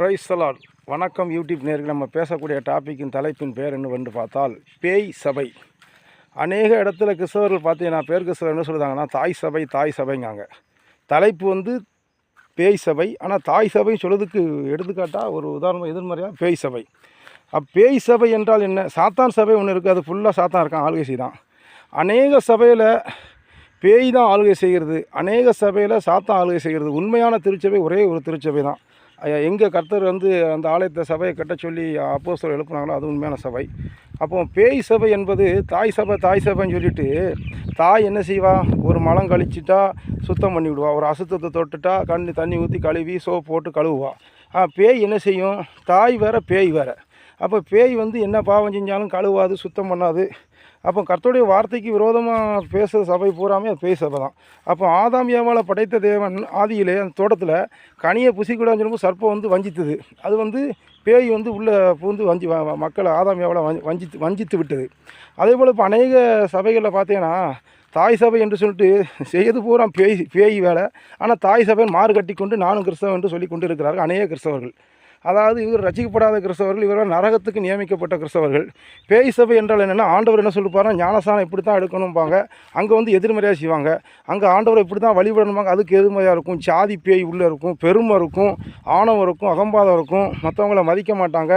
Price salad. வணக்கம் YouTube நேருக்கு நம்ம பேசக்கூடிய டாப்பிக்கின் தலைப்பின் பேர் என்ன வந்து பார்த்தால் பேய் சபை. அநேக இடத்துல கிறிஸ்தவர்கள் பார்த்தீங்கன்னா பேர் கிறிஸ்தவர் என்ன சொல்கிறாங்கன்னா தாய் சபை தாய் சபைங்காங்க. தலைப்பு வந்து பேய் சபை. ஆனால் தாய் சபை சொல்கிறதுக்கு எடுத்துக்காட்டால் ஒரு உதாரணம் எதிர்மறையாக பேய் சபை. அப் பேய் சபை என்றால் என்ன? சாத்தான் சபை ஒன்று இருக்குது அது ஃபுல்லாக சாத்தான் இருக்கான் ஆளுகை செய்தான். அநேக சபையில் பேய் தான் ஆளுகை செய்கிறது. அநேக சபையில் சாத்தான் ஆளுகை செய்கிறது. உண்மையான திருச்சபை ஒரே ஒரு திருச்சபை தான். எங்கே கர்த்தர் வந்து அந்த ஆலயத்தை சபையை கட்ட சொல்லி அப்போ சொல்ல எழுப்புனாங்களோ அது உண்மையான சபை. அப்போ பேய் சபை என்பது தாய் சபை தாய் சபைன்னு சொல்லிட்டு தாய் என்ன செய்வா? ஒரு மலம் கழிச்சிட்டா சுத்தம் பண்ணி விடுவா ஒரு அசுத்தத்தை தொட்டுட்டா கண்ணு தண்ணி ஊற்றி கழுவி சோப் போட்டு கழுவுவா. பேய் என்ன செய்யும்? தாய் வேற பேய் வேற. அப்போ பேய் வந்து என்ன பாவம் செஞ்சாலும் கழுவாது சுத்தம் பண்ணாது. அப்போ கர்த்தருடைய வார்த்தைக்கு விரோதமாக பேசுகிற சபை பூராமே அது பேய் சபை தான். அப்போ ஆதாம் ஏவாளை படைத்த தேவன் ஆதியிலே அந்த தோட்டத்தில் கனியை புசிக்கூடாதுன்னு சொல்லும்போது சர்ப்பம் வந்து வஞ்சித்தது. அது வந்து பேய் வந்து உள்ளே பூந்து வஞ்சி மக்களை ஆதாம் ஏவாளை வஞ்சி வஞ்சித்து வஞ்சித்து விட்டது. அதே போல் இப்போ அநேக சபைகளில் பார்த்தீங்கன்னா தாய் சபை என்று சொல்லிட்டு செய்து பூரா பேய் பேய் வேலை. ஆனால் தாய் சபைன்னு மாறு கட்டி கொண்டு நானும் கிறிஸ்தவன் என்று சொல்லி கொண்டு இருக்கிறார்கள் அநேக கிறிஸ்தவர்கள். அதாவது இவர் ரசிக்கப்படாத கிறிஸ்தவர்கள் இவர்கள் நரகத்துக்கு நியமிக்கப்பட்ட கிறிஸ்தவர்கள். பேய் சபை என்றால் என்னென்னா ஆண்டவர் என்ன சொல்லிப்பாரா ஞானசானம் இப்படி தான் எடுக்கணும்பாங்க. அங்கே வந்து எதிர்மறையாக செய்வாங்க. அங்கே ஆண்டவரை இப்படி தான் வழிபடணும்பாங்க. அதுக்கு எதிர்மறையாக இருக்கும். சாதி பேய் உள்ளே இருக்கும் பெருமை இருக்கும் ஆணவம் இருக்கும் அகம்பாதம் இருக்கும். மற்றவங்கள மதிக்க மாட்டாங்க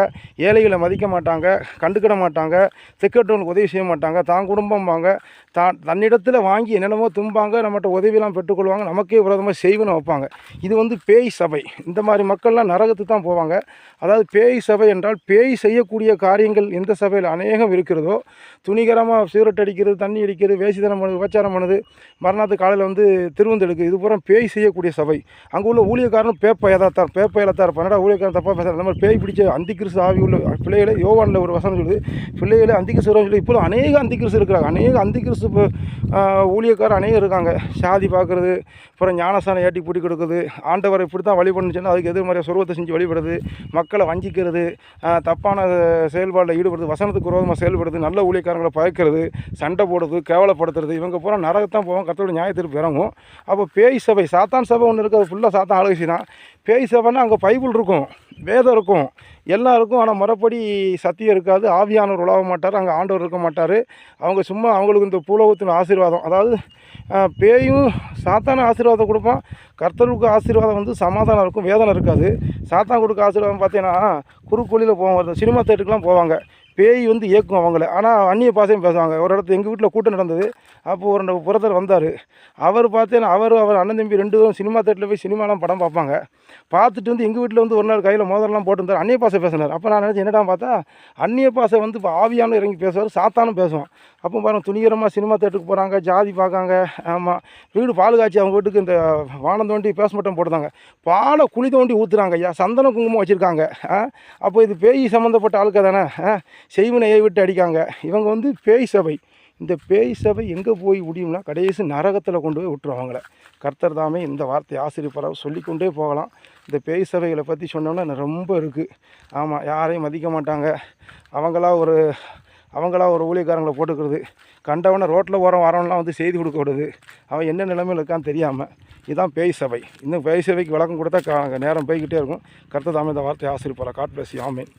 ஏழைகளை மதிக்க மாட்டாங்க கண்டுக்கிட மாட்டாங்க திக்கட்டவங்களுக்கு உதவி செய்ய மாட்டாங்க தான் குடும்பம்பாங்க. தான் தன்னிடத்தில் வாங்கி என்னென்னமோ தும்பாங்க நம்மகிட்ட உதவியெல்லாம் பெற்றுக்கொள்வாங்க நமக்கே விரோதமாக செய்வன்னு வைப்பாங்க. இது வந்து பேய் சபை இந்த மாதிரி மக்கள்லாம் நரகத்துக்கு தான் போவாங்க. அதாவது பேய் சபை என்றால் பேய் செய்யக்கூடிய காரியங்கள் எந்த சபையில் அநேகம் இருக்கிறதோ துணிகரமாக சிகரெட் அடிக்கிறது தண்ணி அடிக்கிறது வேசிதனம் பண்ணுது உபச்சாரம் பண்ணுது மறுநாத்து காலையில் வந்து திருவந்தெடுக்கு இது பூரா பேய் செய்யக்கூடிய சபை. அங்கே உள்ள ஊழியக்காரனும் பேப்பையதான் தான் பேப்பையில தான் பண்ணடா ஊழியக்காரன் தப்பாக பேசுகிறார் அந்த மாதிரி பேய் பிடிச்ச அந்திகிறிஸ்து ஆவி உள்ள பிள்ளைகளை யோவானில் ஒரு வசனம் சொல்லுது. பிள்ளைகளை அந்திகிறிஸ்து சொல்லி இப்போ அநேக அந்திகிறிஸ்து இருக்கிறாங்க. அநேக அந்திகிறிஸ்து ஊழியக்காரர் அநேகம் இருக்காங்க. சாதி பார்க்குறது அப்புறம் ஞானசானம் ஏட்டி பூட்டி கொடுக்குது ஆண்டவரை இப்படி தான் வழிபடணும்னு சொன்னா அதுக்கு எதிர்மறையாக சொருவத்தை செஞ்சு வழிபடுறது மக்களை வஞ்சிக்கிறது தப்பான செயல்பாடில் ஈடுபடுறது வசனத்துக்கு விரோதமாக செயல்படுறது நல்ல ஊழியக்காரங்களை பயக்கிறது சண்டை போடுறது கேவலப்படுத்துறது இவங்க பூரா நரகத்தான் போவோம் கத்தோட நியாயத்திற்கு இறங்கும். அப்போ பேய் சபை சாத்தான் சபை ஒன்று இருக்குது அது ஃபுல்லாக சாத்தான் ஆளுகை தான் பேய் சபைன்னா அங்கே பைபிள் இருக்கும். வேதம் இருக்கும். எல்லாம் இருக்கும் ஆனால் மறுபடி சத்தியம் இருக்காது. ஆவியானவர் உழவ மாட்டார். அங்கே ஆண்டவர் இருக்க மாட்டார். அவங்க சும்மா அவங்களுக்கு இந்த பூலோகத்தின் ஆசீர்வாதம். அதாவது பேயும் சாத்தான ஆசீர்வாதம் கொடுப்பான். கர்த்தருக்கு ஆசீர்வாதம் வந்து சமாதானம் இருக்கும். வேதனை இருக்காது. சாத்தான் கொடுக்க ஆசீர்வாதம் பார்த்தீங்கன்னா குறுக்கோழியில் போவாங்க. சினிமா தேட்டருக்குலாம் போவாங்க. பேய் வந்து இயக்கும் அவங்கள. ஆனால் அந்நிய பாசையும் பேசுவாங்க. ஒரு இடத்துல எங்கள் வீட்டில் கூட்டம் நடந்தது. அப்போது ஒரு புறத்தர் வந்தார். அவர் பார்த்தேன்னா அவர் அவர் அண்ணன் தம்பி ரெண்டு பேரும் சினிமா தேட்டரில் போய் சினிமாலாம் படம் பார்ப்பாங்க. பார்த்துட்டு வந்து எங்கள் வீட்டில் வந்து ஒரு நாள் கையில் மோதலாம் போட்டுருந்தார். அந்நிய பாசை பேசினார். அப்போ நான் நினச்சேன் என்னடா பார்த்தா அந்நிய பாசை வந்து இப்போ ஆவியானும் இறங்கி பேசுவார் சாத்தானும் பேசுவான். அப்போ பாருங்கள் துணிகரமாக சினிமா தேட்டருக்கு போகிறாங்க ஜாதி பார்க்காங்க ஆமாம் வீடு பால் காய்ச்சி அவங்க வீட்டுக்கு இந்த வானம் தோண்டி பேஸ்மட்டம் போடுறாங்க. பாலை குழி தோண்டி ஊற்றுறாங்க ஐயா சந்தன குங்குமம் வச்சுருக்காங்க அப்போ இது பேய் சம்மந்தப்பட்ட ஆளுக்க தானே செய்வினையை விட்டு அடிக்காங்க. இவங்க வந்து பேய் சபை. இந்த பேய் சபை எங்கே போய் முடியும்னா கடைசி நரகத்தில் கொண்டு போய் விட்டுரும் அவங்கள. கர்த்தர் தாமே இந்த வார்த்தை ஆசிரியப்பராக சொல்லிக்கொண்டே போகலாம். இந்த பேய் சபைகளை பற்றி சொன்னோம்னா ரொம்ப இருக்குது ஆமாம் யாரையும் மதிக்க மாட்டாங்க. அவங்களா ஒரு அவங்களா ஒரு ஊழியக்காரங்களை போட்டுக்கிறது. கண்டவனை ரோட்டில் ஓரம் வரவன்லாம் வந்து செய்தி கொடுக்க விடுது. அவன் என்ன நிலைமையில் இருக்கான்னு தெரியாமல் இதுதான் பேய் சபை. இன்னும் பேய் சபைக்கு விளக்கம் கொடுத்தா க நேரம் போய்கிட்டே இருக்கும். கருத்து தாமே இந்த வார்த்தை ஆசிரியப்பராக காட் பிளஸ் ஆமேன்